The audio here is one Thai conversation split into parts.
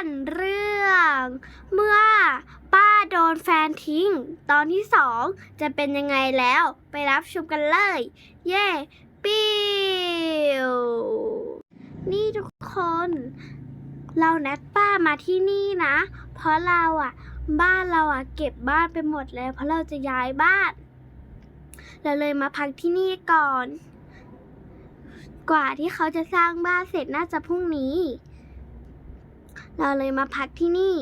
านเรื่อง เมื่อป้าโดนแฟนทิ้ง ตอนที่สองจะเป็นยังไงแล้วไปรับชมกันเลย เย่ปิ้วนี่ทุกคน เรานัดป้ามาที่นี่นะ เพราะเราอะ บ้านเราอะ เก็บบ้านไปหมดแล้ว เพราะเราจะย้ายบ้าน เราเลยมาพักที่นี่ก่อน กว่าที่เขาจะสร้างบ้านเสร็จน่าจะพรุ่งนี้ เราเลยมาพักที่นี่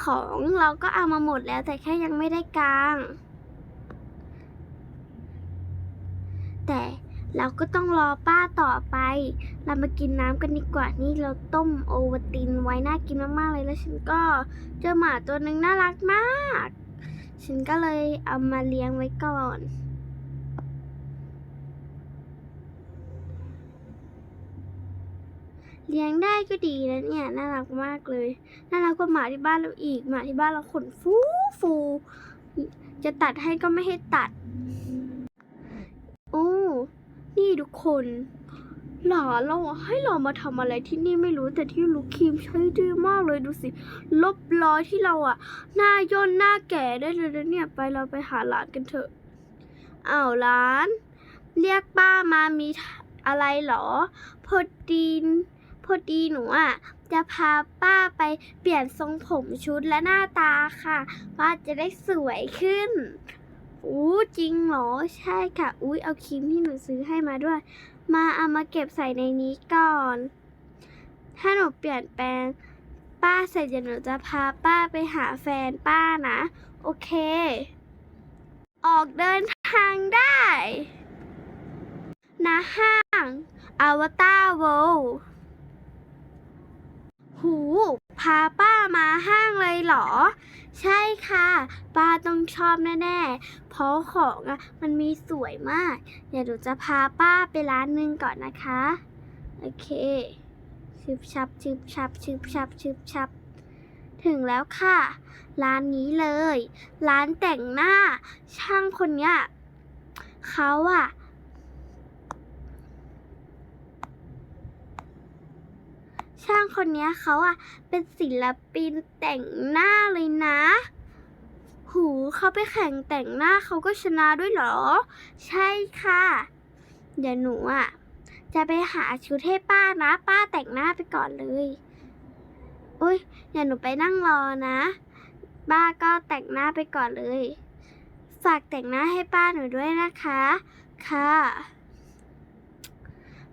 ของเราก็เอามาหมดแล้วแต่แค่ยังไม่ได้กาง แต่เราก็ต้องรอป้าต่อไป เรามากินน้ำกันดีกว่า นี่เราต้มโอวัตินไว้น่ากินมากๆเลย แล้วฉันก็เจอหมาตัวหนึ่งน่ารักมาก ฉันก็เลยเอามาเลี้ยงไว้ก่อน เลี้ยงได้ก็ดีนะเนี่ยน่ารักมากเลย น่ารักกว่าหมาที่บ้านเราอีกหมาที่บ้านเราขนฟูฟูจะตัดให้ก็ไม่ให้ตัด โอ้ นี่ทุกคน หลานเราให้เรามาทำอะไรที่นี่ไม่รู้แต่ที่ลูกครีมใช้ดีมากเลยดูสิ ลบรอยที่เราอะหน้าย่นหน้าแก่ได้เลยนะเนี่ยไปเราไปหาหลานกันเถอะอ้าวหลาน เรียกป้ามามีอะไรเหรอ พอดีน พอดีหนูอะจะพาป้าไปเปลี่ยนทรงผมชุดและหน้าตาค่ะ ป้าจะได้สวยขึ้นอู้จริงเหรอ ใช่ค่ะ อุ้ยเอาครีมที่หนูซื้อให้มาด้วย มาเอามาเก็บใส่ในนี้ก่อน ถ้าหนูเปลี่ยนแปลง ป้าเสร็จเดี๋ยวหนูจะพาป้าไปหาแฟนป้านะ โอเค ออกเดินทางได้ณห้างอวตารเว หูพาป้ามาห้างเลยเหรอ ใช่ค่ะ ป้าต้องชอบแน่ๆ เพราะของอะมันมีสวยมาก เดี๋ยวหนูจะพาป้าไปร้านหนึ่งก่อนนะคะ โอเคชึบชับชึบชับชึบชับชึบชับ ถึงแล้วค่ะ ร้านนี้เลย ร้านแต่งหน้า ช่างคนเนี้ยเขาอะ ช่างคนนี้เขาอะเป็นศิลปินแต่งหน้าเลยนะ หูเขาไปแข่งแต่งหน้าเขาก็ชนะด้วยเหรอ ใช่ค่ะ เดี๋ยวหนูอะจะไปหาชุดให้ป้านะ ป้าแต่งหน้าไปก่อนเลยอุ้ยเดี๋ยวหนูไปนั่งรอนะป้าก็แต่งหน้าไปก่อนเลย ฝากแต่งหน้าให้ป้าหนูด้วยนะคะ ค่ะ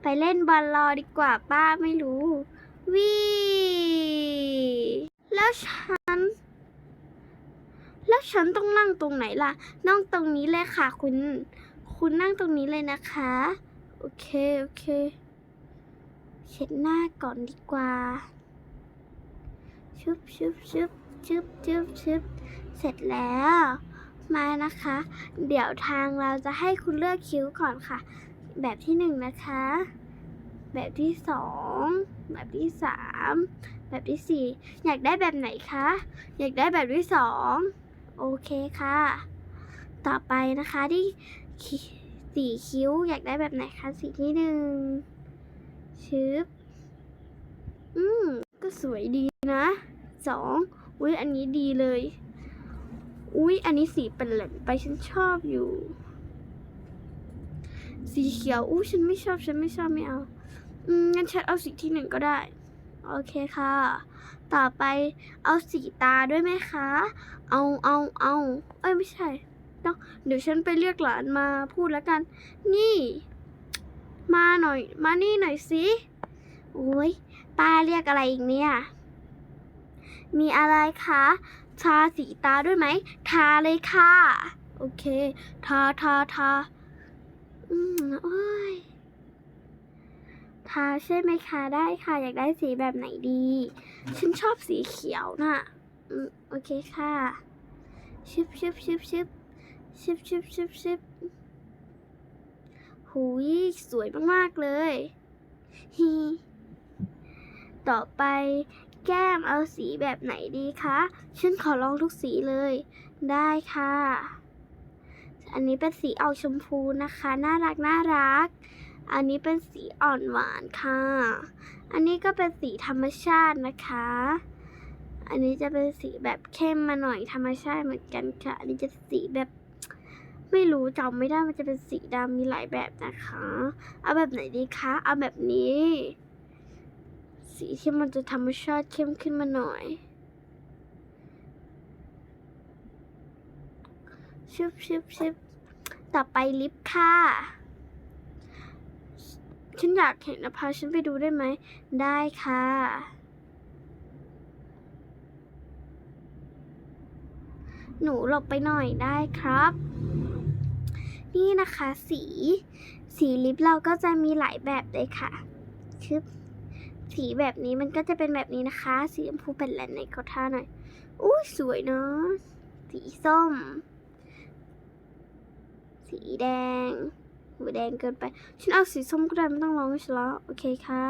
ไปเล่นบอลรอดีกว่าป้าไม่รู้ วีแล้วฉัน แล้วฉันต้องนั่งตรงไหนล่ะ นั่งตรงนี้เลยค่ะ คุณ คุณนั่งตรงนี้เลยนะคะ โอเค โอเค เช็ดหน้าก่อนดีกว่า ชึบชึบชึบชึบชึบชึบเสร็จแล้ว มานะคะ เดี๋ยวทางเราจะให้คุณเลือกคิ้วก่อนค่ะ แบบที่หนึ่งนะคะ แบบที่สองแบบที่สามแบบที่สี่อยากได้แบบไหนคะ อยากได้แบบที่สองโอเคค่ะ ต่อไปนะคะที่สีคิ้วอยากได้แบบไหนคะสีที่หนึ่งชึบอืมก็สวยดีนะสองอุ้ยอันนี้ดีเลย อุ้ยอันนี้สีเป็นหลมไปฉันชอบอยู่ สีเขียวอุ้ยฉันไม่ชอบฉันไม่ชอบไม่เอา อืมงั้นฉันเอาสีที่หนึ่งก็ได้ โอเคค่ะ ต่อไปเอาสีตาด้วยไหมคะ เอาเอาเอาเอ้ยไม่ใช่ต้องเดี๋ยวฉันไปเรียกหลานมาพูดแล้วกัน นี่ มาหน่อย มานี่หน่อยสิโอ้ยป้าเรียกอะไรอีกเนี่ย มีอะไรคะทาสีตาด้วยไหมทาเลยค่ะ โอเค ทาทาทาอืมโอ้ย ทาใช่ไหมคะได้ค่ะ อยากได้สีแบบไหนดี ฉันชอบสีเขียวน่ะอืมโอเคค่ะชึบชึบชึบชึบชึบชึบชึบชึบหูยสวยมากๆเลยฮีต่อไปแก้มเอาสีแบบไหนดีคะ ฉันขอลองทุกสีเลย ได้ค่ะ อันนี้เป็นสีออกชมพูนะคะ น่ารักน่ารัก อันนี้เป็นสีอ่อนหวานค่ะ อันนี้ก็เป็นสีธรรมชาตินะคะ อันนี้จะเป็นสีแบบเข้มมาหน่อยธรรมชาติเหมือนกันค่ะ อันนี้จะสีแบบไม่รู้จำไม่ได้มันจะเป็นสีดำมีหลายแบบนะคะ เอาแบบไหนดีคะ เอาแบบนี้ สีที่มันจะธรรมชาติเข้มขึ้นมาหน่อยชึบชึบชึบต่อไปลิปค่ะ ฉันอยากเห็นนะพาฉันไปดูได้ไหม ได้ค่ะ หนูหลบไปหน่อยได้ครับ นี่นะคะสี สีลิปเราก็จะมีหลายแบบเลยค่ะชึบสีแบบนี้มันก็จะเป็นแบบนี้นะคะ สีชมพูเป็นแลนในเขาท่าหน่อยอุ้ยสวยเนาะสีส้ม สีแดง หูแดงเกินไป ฉันเอาสีส้มก็ได้ไม่ต้องร้องให้ฉันแล้วโอเคค่ะ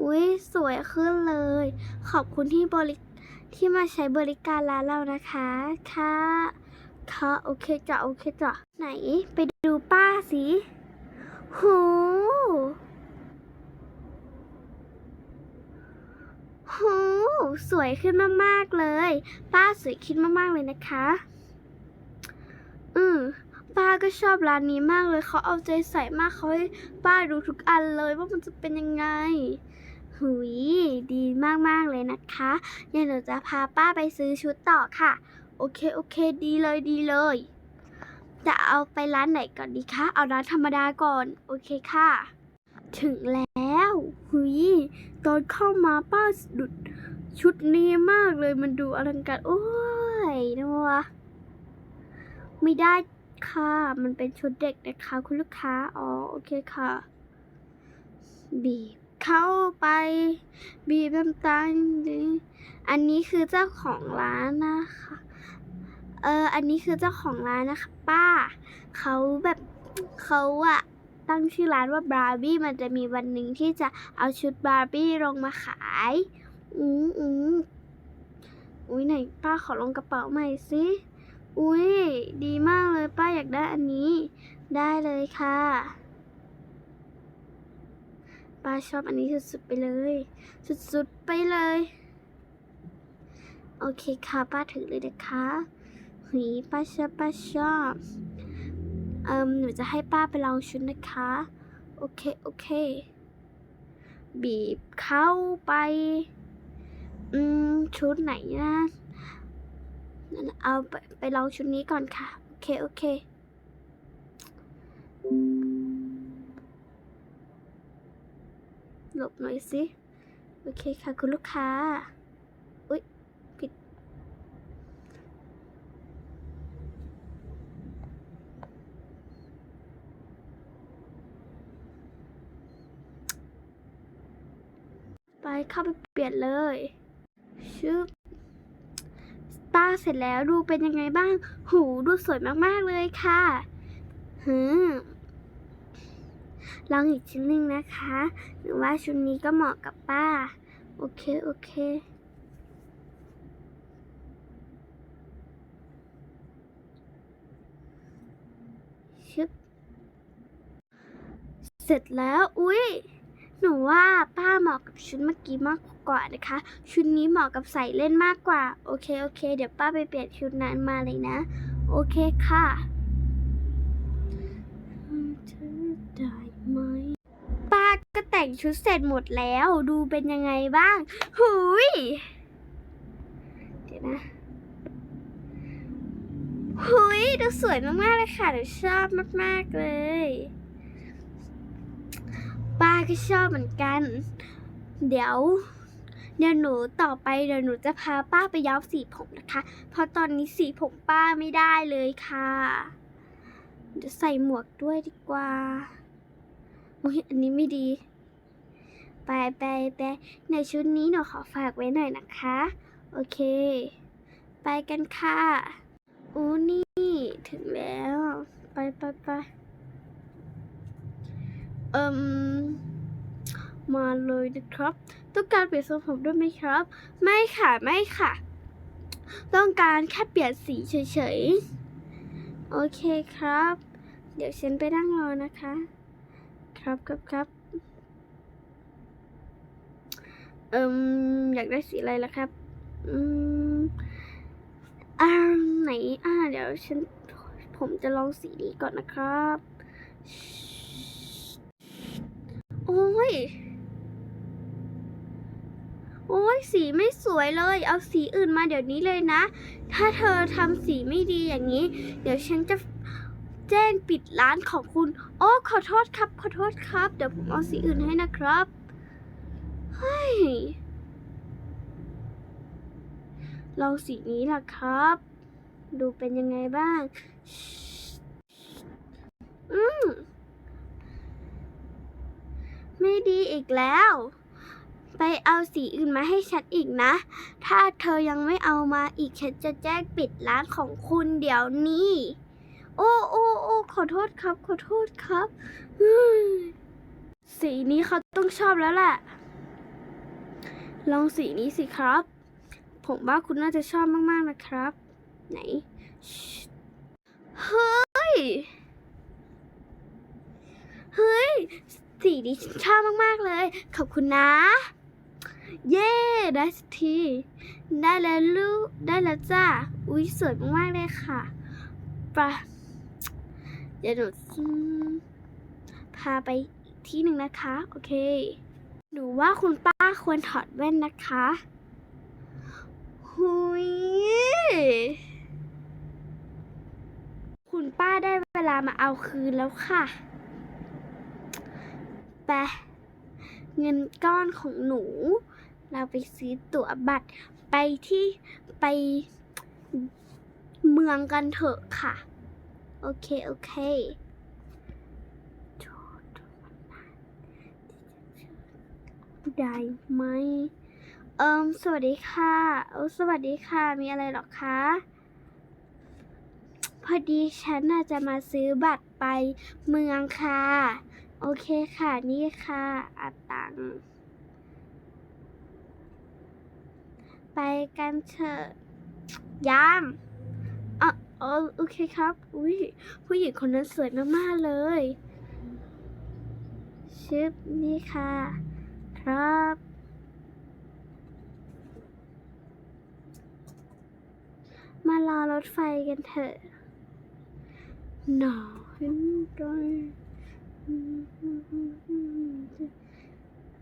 อุ้ยสวยขึ้นเลย ขอบคุณที่บริที่มาใช้บริการร้านเรานะคะ ค่ะ ค่ะโอเคจ้ะโอเคจ้ะไหนไปดูป้าสิโหโหสวยขึ้นมาก ๆ เลย ป้าสวยขึ้นมาก ๆ เลยนะคะ ป้าก็ชอบร้านนี้มากเลยเขาเอาใจใส่มากเขาให้ป้าดูทุกอันเลยว่ามันจะเป็นยังไง หุยดีมากๆเลยนะคะเดี๋ยวหนูจะพาป้าไปซื้อชุดต่อค่ะ โอเคโอเค ดีเลยดีเลย จะเอาไปร้านไหนก่อนดีคะเอาร้านธรรมดาก่อน โอเคค่ะ ถึงแล้วหุยตอนเข้ามาป้าดุดชุดนี้มากเลยมันดูอลังการโอ้ยนะวไม่ได้ ค่ะ มันเป็นชุดเด็กนะคะ คุณลูกค้า อ๋อ โอเคค่ะ บีบเข้าไป บีบน้ำตาลนี่อันนี้คือเจ้าของร้านนะคะ เออ อันนี้คือเจ้าของร้านนะคะ ป้า เขาแบบเขาอะตั้งชื่อร้านว่าบาร์บี้ มันจะมีวันหนึ่งที่จะเอาชุดบาร์บี้ลงมาขาย อืมอืมอุ้ยไหนป้าขอลงกระเป๋าใหม่สิ อุ้ยดีมากเลยป้าอยากได้อันนี้ ได้เลยค่ะ ป้าชอบอันนี้สุดๆไปเลย สุดๆไปเลย โอเคค่ะ ป้าถือเลยนะคะหุยป้าชอบป้าชอบเอิมหนูจะให้ป้าไปลองชุดนะคะ โอเค โอเค บีบเข้าไป อืม ชุดไหนนะนั่นน่ะ เอาไปไปลองชุดนี้ก่อนค่ะ โอเค โอเค หลบหน่อยสิ โอเคค่ะคุณลูกค้า อุ๊ย ผิด ไปเข้าไปเปลี่ยนเลย ชึบ ป้าเสร็จแล้วดูเป็นยังไงบ้าง หูดูสวยมากๆเลยค่ะหืมลองอีกชิ้นหนึ่งนะคะ หรือว่าชุดนี้ก็เหมาะกับป้า โอเค โอเคชึบเสร็จแล้ว อุ๊ย หนูว่าป้าเหมาะกับชุดเมื่อกี้มาก กว่านะคะ ชุดนี้เหมาะกับใส่เล่นมากกว่า โอเค โอเค เดี๋ยวป้าไปเปลี่ยนชุดนั้นมาเลยนะ โอเคค่ะเธอได้ไหมป้าก็แต่งชุดเสร็จหมดแล้ว ดูเป็นยังไงบ้าง หุยเดี๋ยวนะหุยดูสวยมากๆเลยค่ะหนูชอบมากๆเลยป้าก็ชอบเหมือนกัน เดี๋ยว เดี๋ยวหนูต่อไปเดี๋ยวหนูจะพาป้าไปย้อมสีผมนะคะ เพราะตอนนี้สีผมป้าไม่ได้เลยค่ะเดี๋ยวใส่หมวกด้วยดีกว่าโอ้ยอันนี้ไม่ดี ไปไปไปในชุดนี้หนูขอฝากไว้หน่อยนะคะ โอเค ไปกันค่ะอู้นี่ ถึงแล้ว ไปไปไปเอิม มาเลยนะครับ ต้องการเปลี่ยนทรงผมด้วยไหมครับ ไม่ค่ะไม่ค่ะ ต้องการแค่เปลี่ยนสีเฉยๆ โอเคครับ เดี๋ยวฉันไปนั่งรอนะคะ ครับครับครับเอิมอยากได้สีอะไรล่ะครับ อืมอ่าไหนอ่าเดี๋ยวฉันผมจะลองสีนี้ก่อนนะครับ โอ้ย โอ้ยสีไม่สวยเลย เอาสีอื่นมาเดี๋ยวนี้เลยนะ ถ้าเธอทำสีไม่ดีอย่างนี้ เดี๋ยวฉันจะแจ้งปิดร้านของคุณ โอ้ขอโทษครับ ขอโทษครับ เดี๋ยวผมเอาสีอื่นให้นะครับเฮ้ยลองสีนี้ล่ะครับ ดูเป็นยังไงบ้าง อืม ไม่ดีอีกแล้ว ไปเอาสีอื่นมาให้ฉันอีกนะ ถ้าเธอยังไม่เอามาอีกฉันจะแจ้งปิดร้านของคุณเดี๋ยวนี้ โอ้โอ้โอ้ขอโทษครับ ขอโทษครับ สีนี้เขาต้องชอบแล้วแหละ ลองสีนี้สิครับ ผมว่าคุณน่าจะชอบมากๆนะครับ ไหน เฮ้ย เฮ้ยสีนี้ฉันชอบมาก ๆ เลย ขอบคุณนะ เย้ได้สักที ได้แล้วลูก ได้แล้วจ้า อุ๊ยสวยมากๆเลยค่ะปะเดี๋ยวหนูพาไปอีกที่หนึ่งนะคะ โอเคหนูว่าคุณป้าควรถอดแว่นนะคะหุยคุณป้าได้เวลามาเอาคืนแล้วค่ะไปเงินก้อนของหนู เราไปซื้อตั๋วบัตรไปที่ไปเมืองกันเถอะค่ะ โอเค โอเคได้ไหมเอิมสวัสดีค่ะเอสวัสดีค่ะ มีอะไรหรอคะ พอดีฉันน่าจะมาซื้อบัตรไปเมืองค่ะ โอเคค่ะ นี่ค่ะอัดตังค์ ไปกันเถอะยามอ๋ออโอเคครับอุ้ยผู้หญิงคนนั้นสวยมากๆเลยชึบนี่ค่ะ ครับ มารอรถไฟกันเถอะหนาวเห็นใจ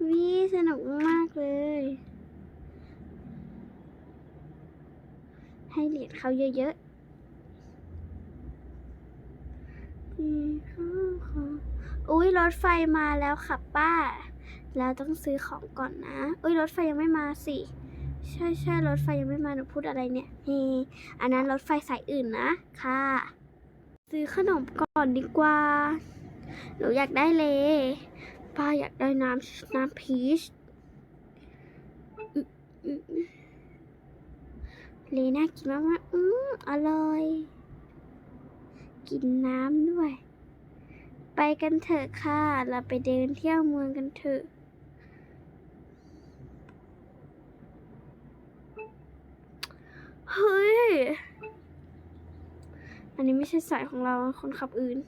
วิสนุกมากเลย ให้เหรียญเขาเยอะๆนี่เขาขออุ้ยรถไฟมาแล้วค่ะป้าเราต้องซื้อของก่อนนะ อุ้ยรถไฟยังไม่มาสิ ใช่ใช่รถไฟยังไม่มาหนูพูดอะไรเนี่ยเฮอันนั้นรถไฟสายอื่นนะค่ะ ซื้อขนมก่อนดีกว่า หนูอยากได้เลย ป้าอยากได้น้ำน้ำพีชอืมอือ ลน่ากินมากๆอืมอร่อย กินน้ำด้วย ไปกันเถอะค่ะ เราไปเดินเที่ยวเมืองกันเถอะเฮ้ย อันนี้ไม่ใช่สายของเรา คนขับอื่น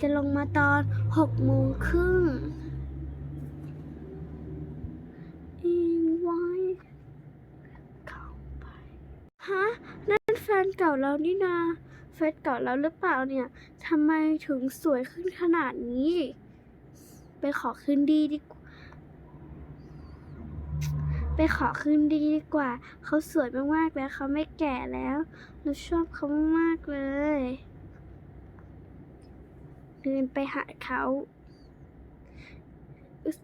จะลงมาตอนหกโมงครึ่งอิงไว้เข้าไป ฮะ นั่นแฟน เก่าเรานี่นาแฟนเก่าเราหรือเปล่าเนี่ยทำไมถึงสวยขึ้นขนาดนี้ ไปขอคืนดีดีไปขอคืนดีดีกว่า เขาสวยมากๆแล้วเขาไม่แก่แล้วเราชอบเขามากๆเลย เดินไปหาเขาอึ๊ส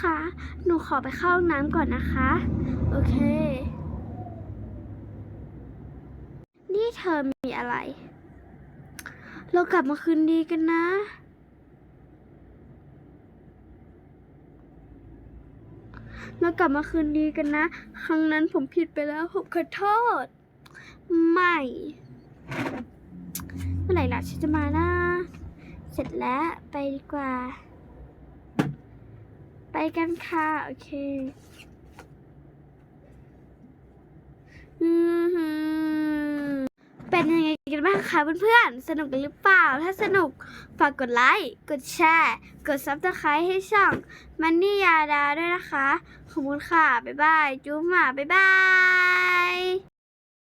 คะ หนูขอไปเข้าห้องน้ำก่อนนะคะ โอเค นี่เธอมีอะไร เรากลับมาคืนดีกันนะ เรากลับมาคืนดีกันนะ ครั้งนั้นผมผิดไปแล้ว ผมขอโทษ ไม่ เมื่อไหร่ล่ะฉันจะมานะ เสร็จแล้วไปดีกว่า ไปกันค่ะ โอเคอือเป็นยังไงกันบ้างคะเพื่อนๆ สนุกกันหรือเปล่า ถ้าสนุก ฝากกดไลค์ กดแชร์ กดซับสไครต์ให้ช่องมันนี่ยาดาด้วยนะคะ ขอบคุณค่ะ บ๊ายบาย จุ๊บหมาบ๊ายบาย